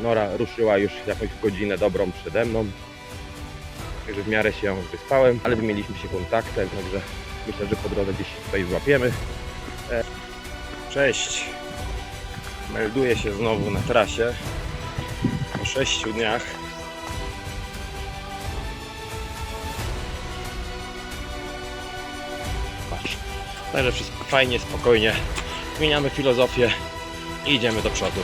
Nora ruszyła już jakąś godzinę dobrą przede mną. Także w miarę się wyspałem, ale wymieniliśmy się kontaktem, także myślę, że po drodze gdzieś tutaj złapiemy. E, Cześć! Melduję się znowu na trasie po 6 dniach. Także wszystko fajnie, spokojnie. Zmieniamy filozofię i idziemy do przodu.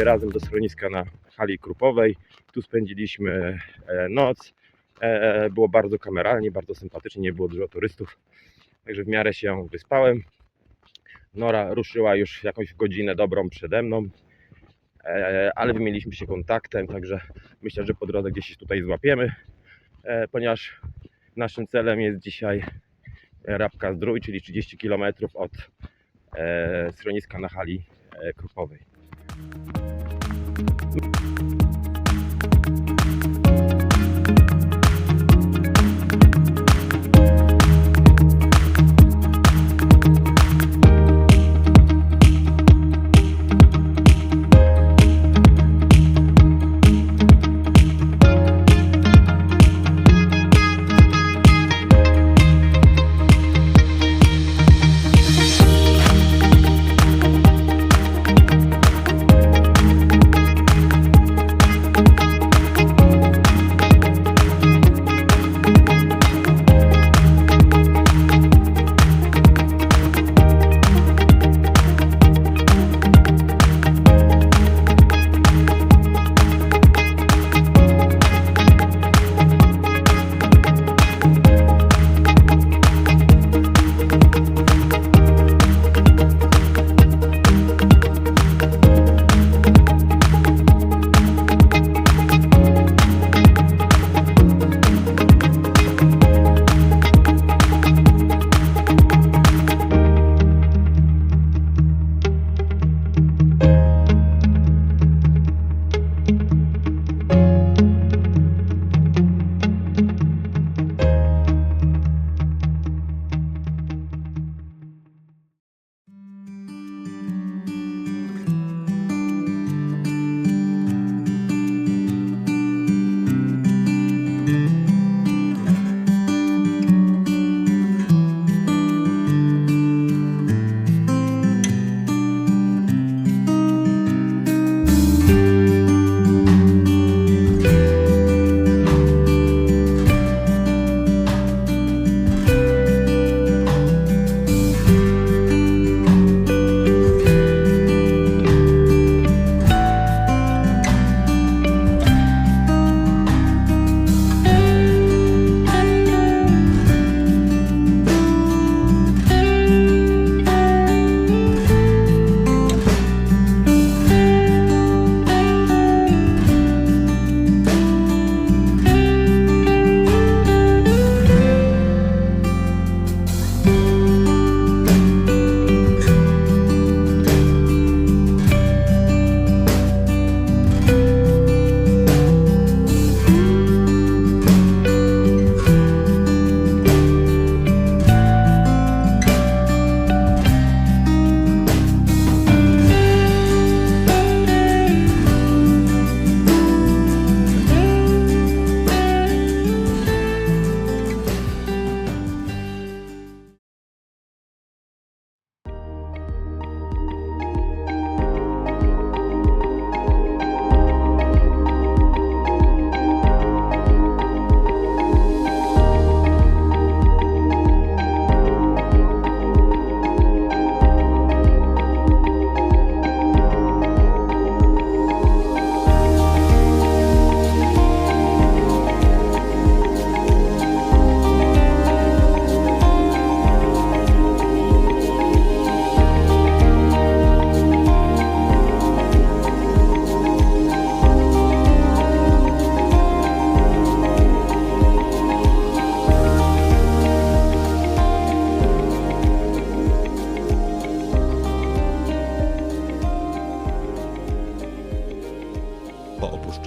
Sobie razem do schroniska na hali krupowej. Tu spędziliśmy e, noc. E, Było bardzo kameralnie, bardzo sympatycznie, nie było dużo turystów. Także w miarę się wyspałem. Nora ruszyła już jakąś godzinę dobrą przede mną. E, Ale wymieniliśmy się kontaktem, także myślę, że po drodze gdzieś się tutaj złapiemy. E, Ponieważ naszym celem jest dzisiaj Rabka Zdrój, czyli 30 km od e, schroniska na hali e, krupowej. thank you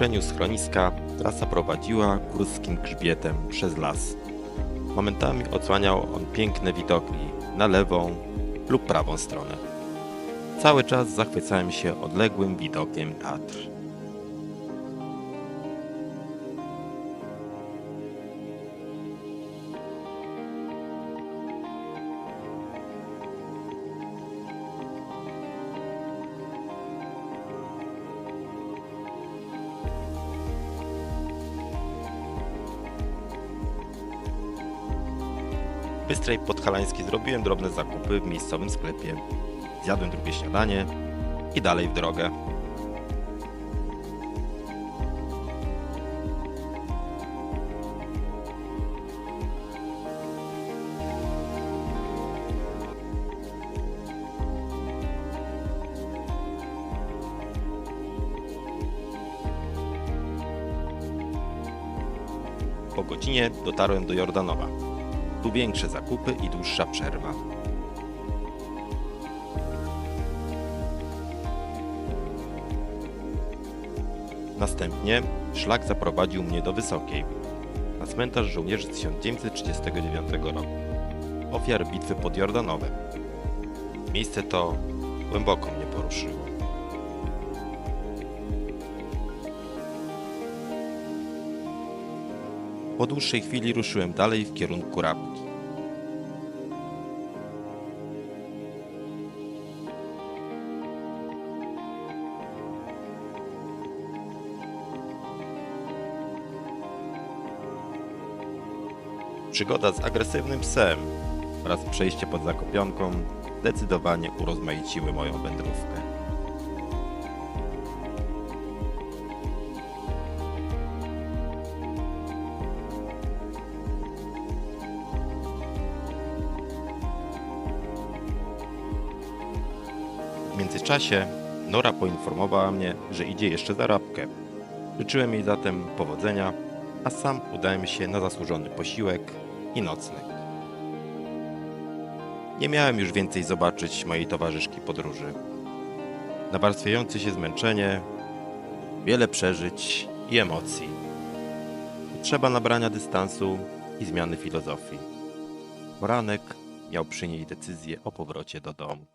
opuszczeniu schroniska trasa prowadziła górskim grzbietem przez las. Momentami odsłaniał on piękne widoki na lewą lub prawą stronę. Cały czas zachwycałem się odległym widokiem Tatr. Bystrej Podhalańskiej zrobiłem drobne zakupy w miejscowym sklepie. Zjadłem drugie śniadanie i dalej w drogę. Po godzinie dotarłem do Jordanowa. Tu większe zakupy i dłuższa przerwa. Następnie szlak zaprowadził mnie do Wysokiej, na cmentarz żołnierzy z 1939 roku, ofiar bitwy pod Jordanowem. Miejsce to głęboko mnie poruszyło. Po dłuższej chwili ruszyłem dalej w kierunku Rabki. Przygoda z agresywnym psem oraz przejście pod Zakopionką zdecydowanie urozmaiciły moją wędrówkę. W międzyczasie Nora poinformowała mnie, że idzie jeszcze za rabkę. Życzyłem jej zatem powodzenia, a sam udałem się na zasłużony posiłek i nocleg. Nie miałem już więcej zobaczyć mojej towarzyszki podróży. Nawarstwiające się zmęczenie, wiele przeżyć i emocji. Trzeba nabrania dystansu i zmiany filozofii. Poranek miał przynieść decyzję o powrocie do domu.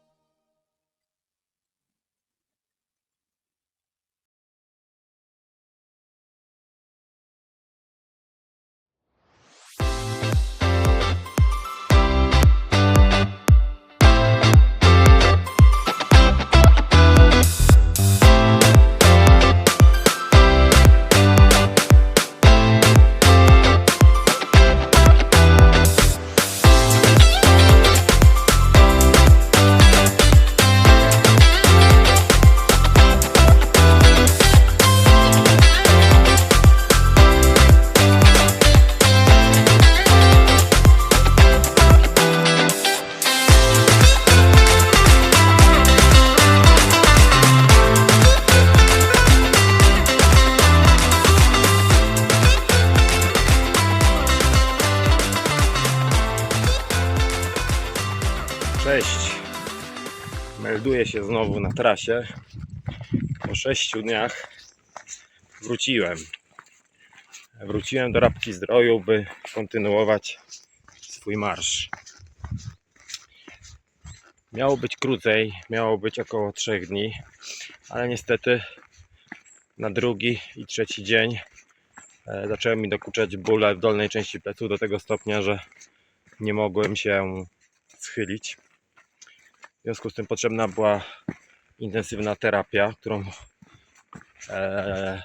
Trasie. Po sześciu dniach wróciłem. Wróciłem do Rabki Zdroju, by kontynuować swój marsz. Miało być krócej, miało być około trzech dni, ale niestety na drugi i trzeci dzień e, zaczęły mi dokuczać bóle w dolnej części pleców do tego stopnia, że nie mogłem się schylić. W związku z tym potrzebna była intensywna terapia, którą e,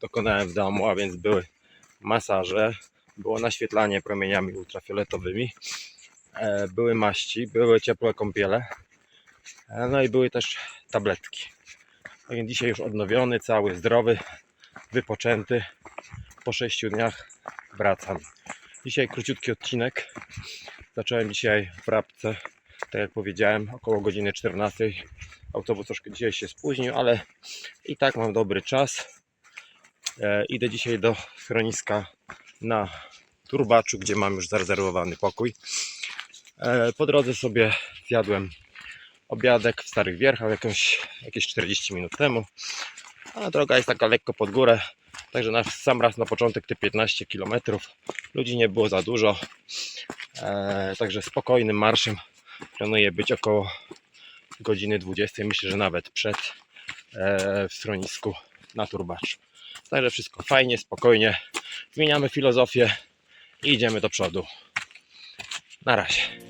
dokonałem w domu, a więc były masaże, było naświetlanie promieniami ultrafioletowymi, e, były maści, były ciepłe kąpiele, e, no i były też tabletki. Tak więc dzisiaj już odnowiony, cały zdrowy, wypoczęty. Po 6 dniach wracam. Dzisiaj króciutki odcinek. Zacząłem dzisiaj w Rabce tak jak powiedziałem, około godziny 14. Autobus troszkę dzisiaj się spóźnił, ale i tak mam dobry czas. E, idę dzisiaj do schroniska na Turbaczu, gdzie mam już zarezerwowany pokój. E, po drodze sobie zjadłem obiadek w Starych Wierchach jakąś, jakieś 40 minut temu, a droga jest taka lekko pod górę, także na sam raz na początek te 15 km. Ludzi nie było za dużo, e, także spokojnym marszem planuję być około godziny 20, myślę, że nawet przed e, w schronisku na Turbaczu. Także wszystko fajnie, spokojnie, zmieniamy filozofię i idziemy do przodu. Na razie.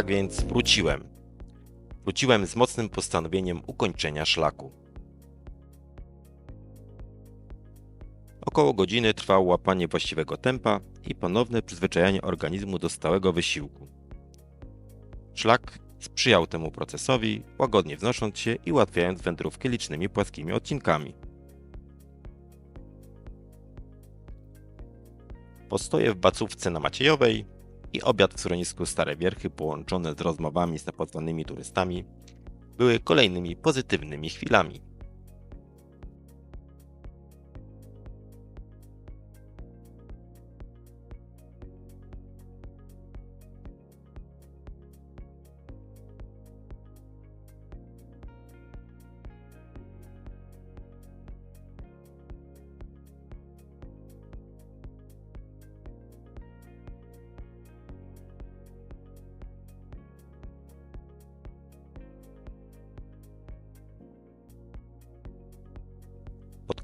Tak więc wróciłem. Wróciłem z mocnym postanowieniem ukończenia szlaku. Około godziny trwało łapanie właściwego tempa i ponowne przyzwyczajanie organizmu do stałego wysiłku. Szlak sprzyjał temu procesowi, łagodnie wznosząc się i ułatwiając wędrówkę licznymi płaskimi odcinkami. Postoje w bacówce na Maciejowej i obiad w schronisku Stare Wierchy połączone z rozmowami z napozwanymi turystami były kolejnymi pozytywnymi chwilami.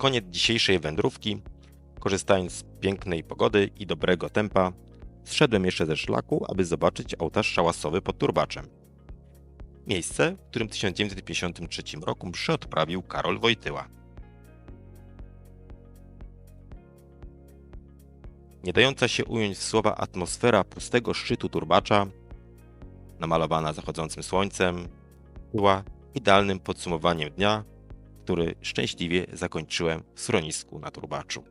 Koniec dzisiejszej wędrówki, korzystając z pięknej pogody i dobrego tempa, zszedłem jeszcze ze szlaku, aby zobaczyć ołtarz szałasowy pod Turbaczem. Miejsce, w którym w 1953 roku mszę odprawił Karol Wojtyła. Nie dająca się ująć w słowa atmosfera pustego szczytu Turbacza, namalowana zachodzącym słońcem, była idealnym podsumowaniem dnia, który szczęśliwie zakończyłem w schronisku na Turbaczu.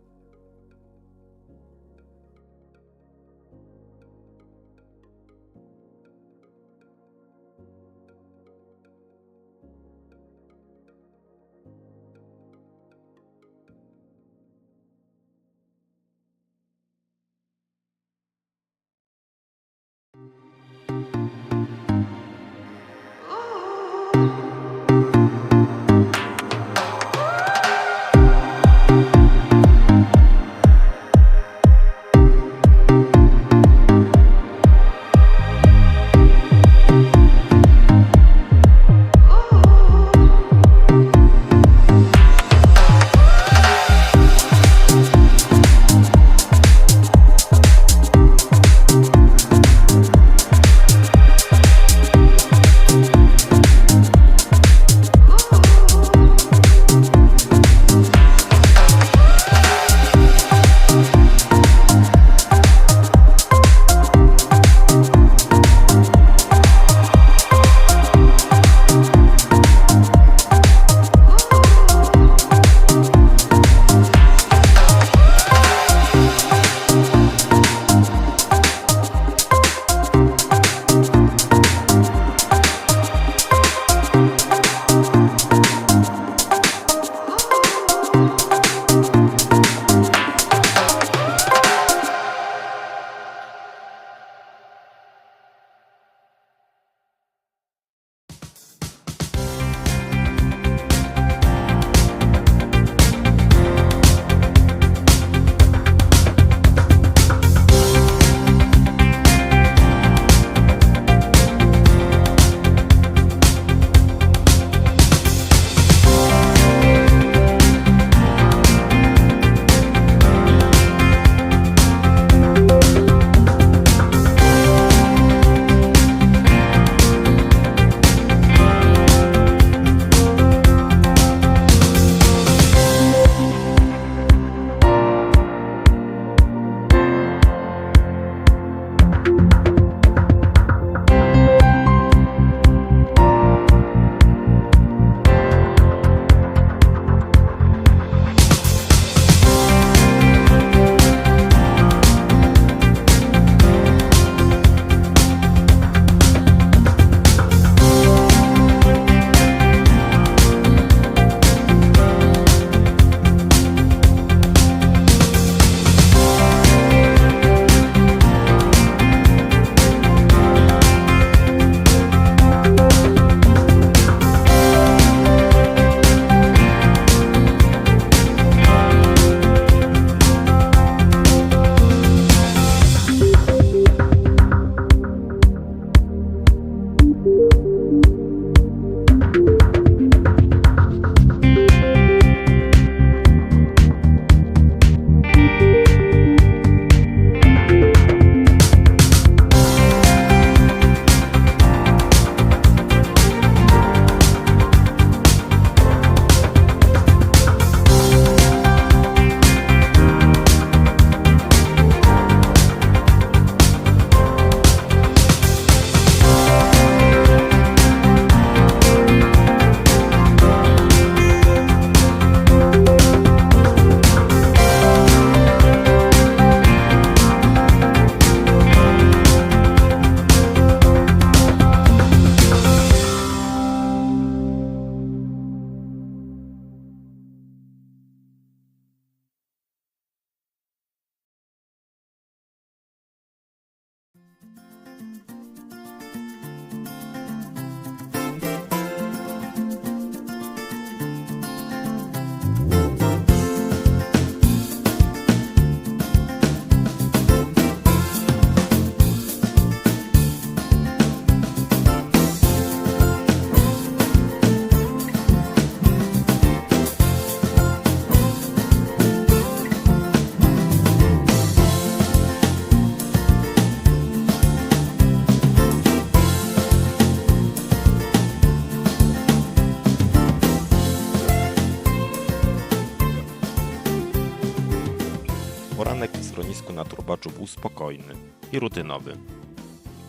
Turbaczu był spokojny i rutynowy,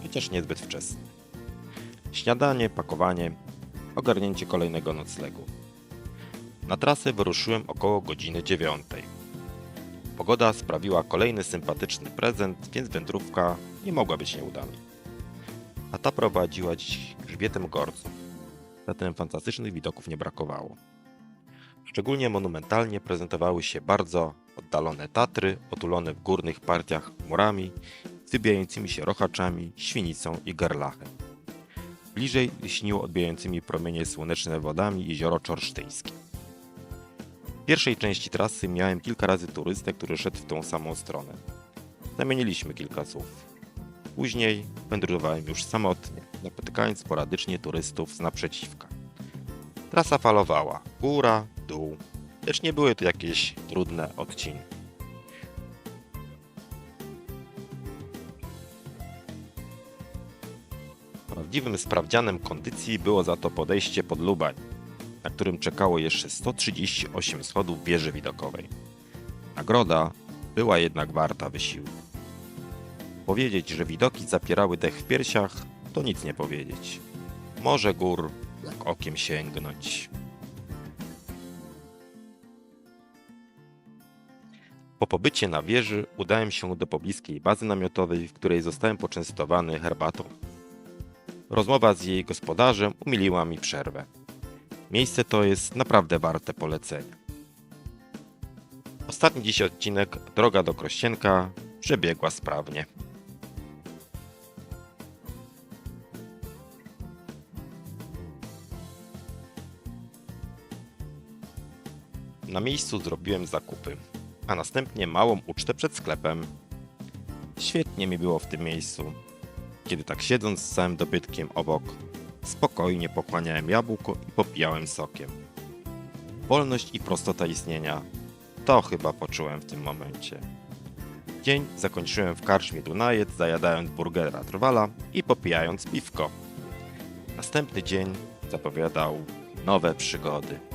chociaż niezbyt wczesny. Śniadanie, pakowanie, ogarnięcie kolejnego noclegu. Na trasę wyruszyłem około godziny dziewiątej. Pogoda sprawiła kolejny sympatyczny prezent, więc wędrówka nie mogła być nieudana. A ta prowadziła dziś grzbietem Gorców. Zatem fantastycznych widoków nie brakowało. Szczególnie monumentalnie prezentowały się bardzo oddalone Tatry, otulone w górnych partiach murami, wybijającymi się rochaczami, świnicą i garlachem. Bliżej lśniło odbijającymi promienie słoneczne wodami jezioro Czorsztyńskie. W pierwszej części trasy miałem kilka razy turystę, który szedł w tą samą stronę. Zamieniliśmy kilka słów. Później wędrowałem już samotnie, napotykając sporadycznie turystów z naprzeciwka. Trasa falowała, góra, dół, lecz nie były to jakieś trudne odcinki. Prawdziwym sprawdzianem kondycji było za to podejście pod Lubań, na którym czekało jeszcze 138 schodów wieży widokowej. Nagroda była jednak warta wysiłku. Powiedzieć, że widoki zapierały dech w piersiach, to nic nie powiedzieć. Może gór jak okiem sięgnąć. Po pobycie na wieży udałem się do pobliskiej bazy namiotowej, w której zostałem poczęstowany herbatą. Rozmowa z jej gospodarzem umiliła mi przerwę. Miejsce to jest naprawdę warte polecenia. Ostatni dziś odcinek Droga do Krościenka przebiegła sprawnie. Na miejscu zrobiłem zakupy, a następnie małą ucztę przed sklepem. Świetnie mi było w tym miejscu, kiedy tak siedząc z całym dobytkiem obok, spokojnie pochłaniałem jabłko i popijałem sokiem. Wolność i prostota istnienia to chyba poczułem w tym momencie. Dzień zakończyłem w karczmie Dunajec, zajadając burgera trwala i popijając piwko. Następny dzień zapowiadał nowe przygody.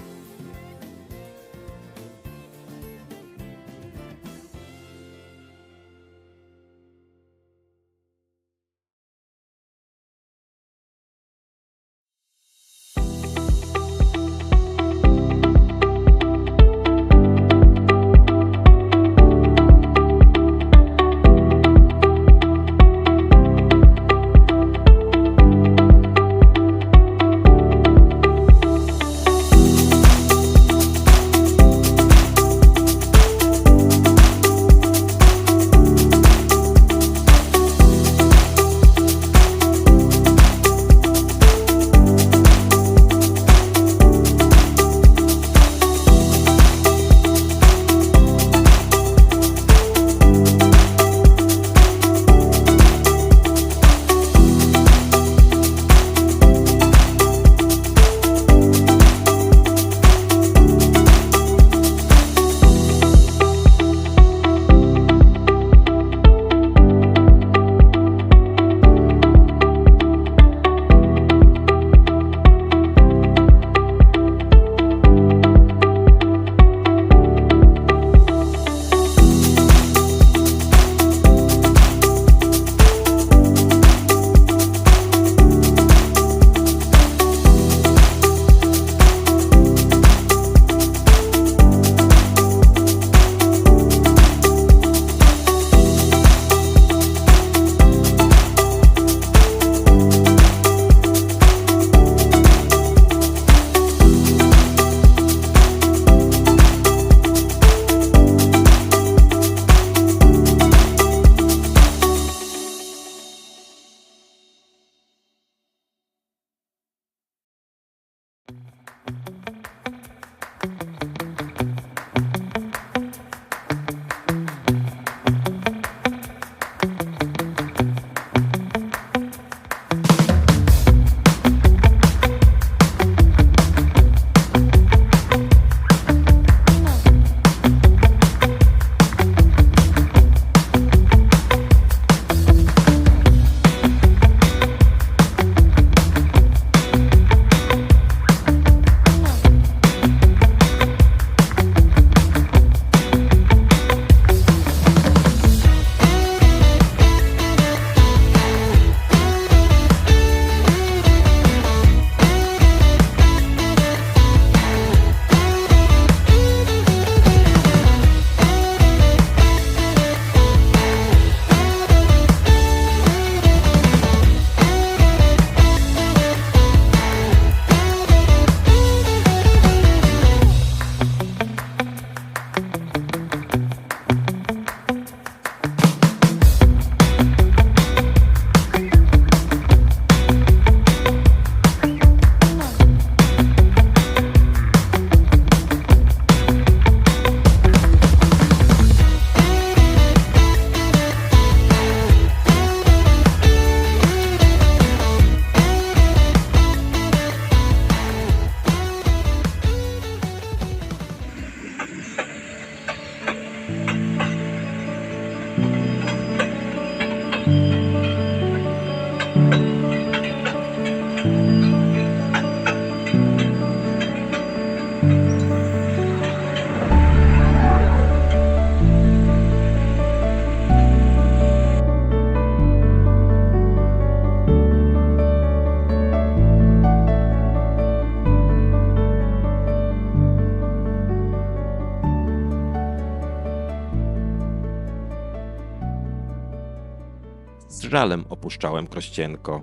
Żalem opuszczałem Krościenko.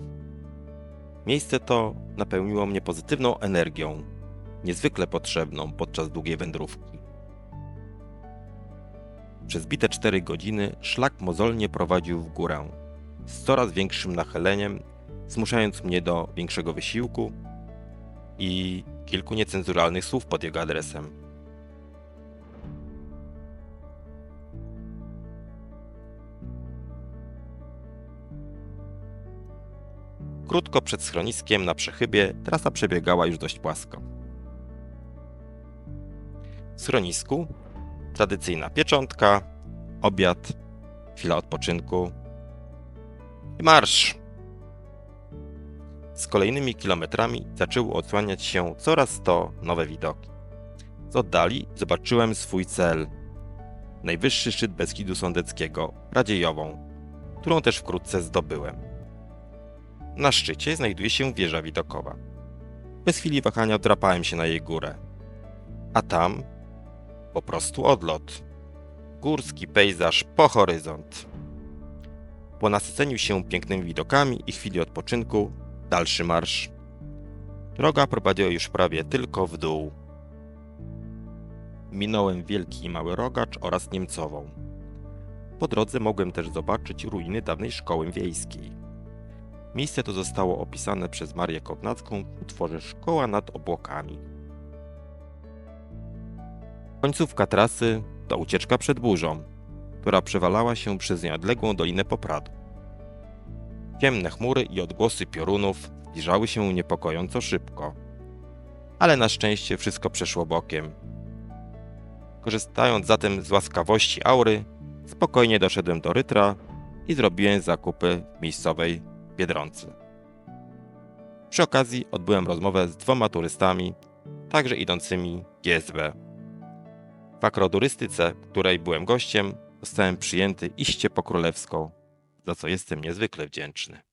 Miejsce to napełniło mnie pozytywną energią, niezwykle potrzebną podczas długiej wędrówki. Przez bite cztery godziny szlak mozolnie prowadził w górę, z coraz większym nachyleniem, zmuszając mnie do większego wysiłku i kilku niecenzuralnych słów pod jego adresem. Krótko przed schroniskiem na przechybie trasa przebiegała już dość płasko. W schronisku tradycyjna pieczątka, obiad, chwila odpoczynku i marsz. Z kolejnymi kilometrami zaczęły odsłaniać się coraz to nowe widoki. Z oddali zobaczyłem swój cel. Najwyższy szczyt Beskidu Sądeckiego, Radziejową, którą też wkrótce zdobyłem. Na szczycie znajduje się wieża widokowa. Bez chwili wahania wdrapałem się na jej górę. A tam po prostu odlot. Górski pejzaż po horyzont. Po nasyceniu się pięknymi widokami i chwili odpoczynku, dalszy marsz. Droga prowadziła już prawie tylko w dół. Minąłem Wielki i Mały Rogacz oraz Niemcową. Po drodze mogłem też zobaczyć ruiny dawnej szkoły wiejskiej. Miejsce to zostało opisane przez Marię Kownacką w utworze Szkoła nad obłokami. Końcówka trasy to ucieczka przed burzą, która przewalała się przez nieodległą dolinę Popradu. Ciemne chmury i odgłosy piorunów zbliżały się niepokojąco szybko. Ale na szczęście wszystko przeszło bokiem. Korzystając zatem z łaskawości aury, spokojnie doszedłem do Rytra i zrobiłem zakupy w miejscowej Biedronce. Przy okazji odbyłem rozmowę z dwoma turystami, także idącymi GSB. W akroturystyce, której byłem gościem, zostałem przyjęty iście po królewską, za co jestem niezwykle wdzięczny.